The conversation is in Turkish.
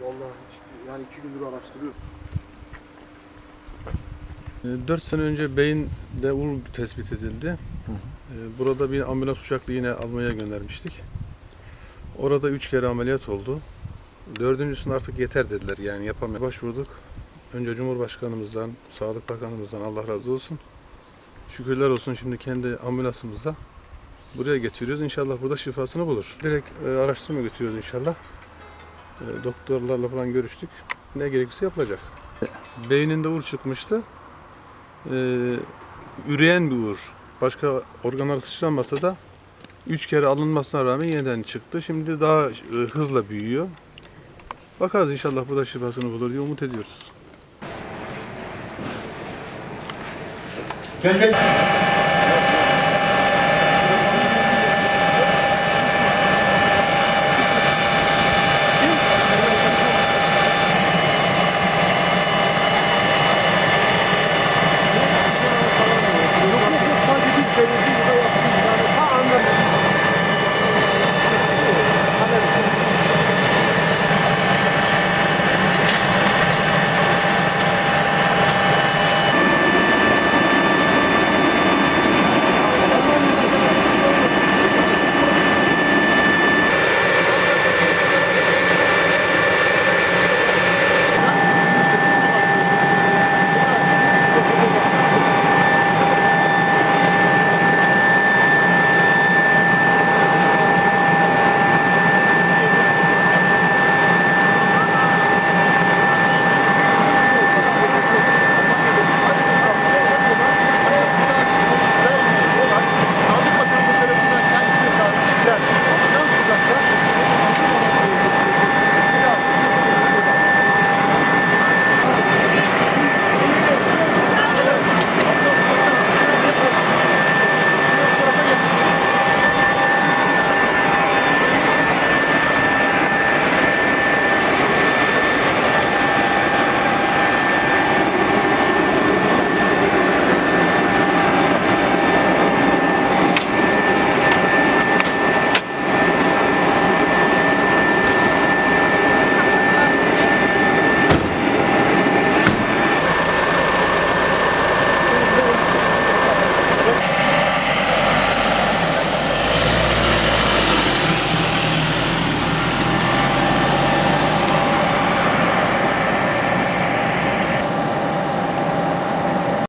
Vallahi hiç, yani iki gündür araştırıyorum. 4 sene önce beyinde ul tespit edildi. Ee, Burada bir ambulans uçakla yine almaya göndermiştik. Orada 3 kere ameliyat oldu. Dördüncüsünde artık yeter dediler yani yapamaya başvurduk. Önce Cumhurbaşkanımızdan, Sağlık Bakanımızdan Allah razı olsun. Şükürler olsun şimdi kendi ambulansımızla buraya getiriyoruz. İnşallah burada şifasını bulur. Direkt e, araştırma götürüyoruz inşallah. E, doktorlarla falan görüştük. Ne gerekirse yapılacak. Beyninde uğur çıkmıştı. Ee, üreyen bir uğur. Başka organlara sıçranmasa da üç kere alınmasına rağmen yeniden çıktı. Şimdi daha e, hızla büyüyor. Bakarız inşallah bu da şifasını bulur diye umut ediyoruz. Gel gel.